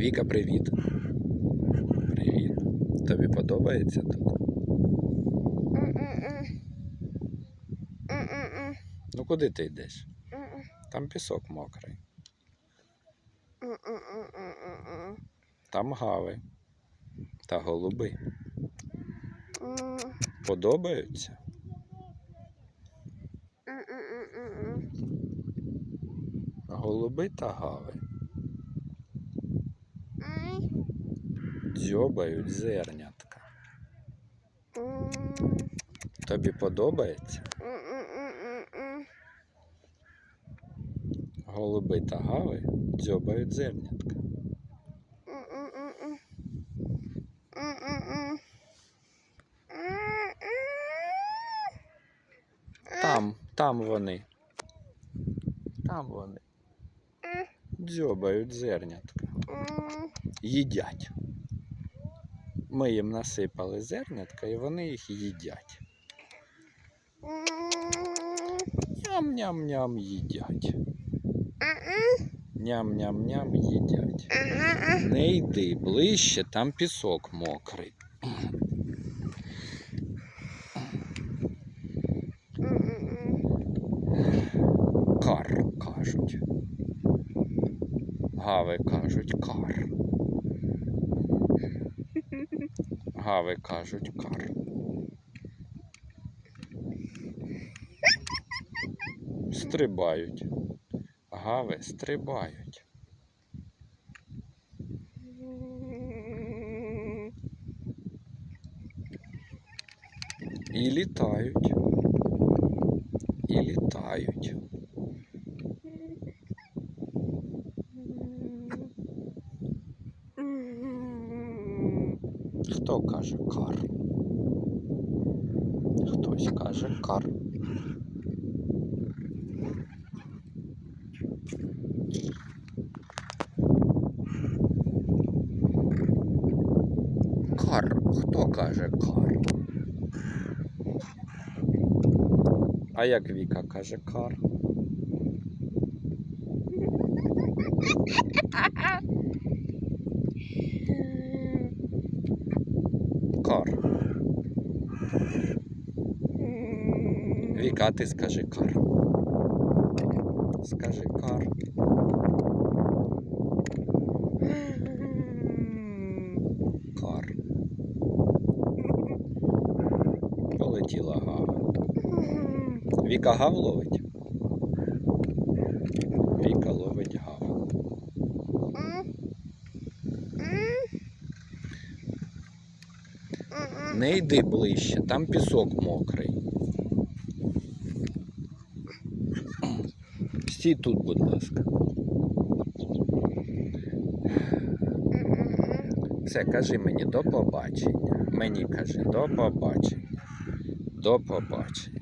Віка, привіт. Привіт. Тобі подобається тут? Ну куди ти йдеш? Там пісок мокрий. Там гави та голуби. Подобаються? Голуби та гави. Дзьобають зернятка. Тобі подобається? Голуби та гави дзьобають зернятка. Там, там вони. Там вони. Дзьобають зернятка. Їдять. Ми їм насипали зернятка і вони їх їдять. Ням-ням-ням їдять. Ням-ням-ням їдять. Не йди ближче, там пісок мокрий. Кар кажуть. Гави кажуть кар. Гави кажуть кар. Стрибають. Гави стрибають. І літають. І літають. Хто каже кар? Хтось каже кар. Кар. Хто каже кар? А як Віка каже кар? Кар. Віка, ти скажи кар. Скажи кар. Кар. Полетіла гава. Віка гав ловить. Віка ловить гав. Не йди ближче, там пісок мокрий. Стій тут, будь ласка. Все, кажи мені до побачення. Мені кажи до побачення. До побачення.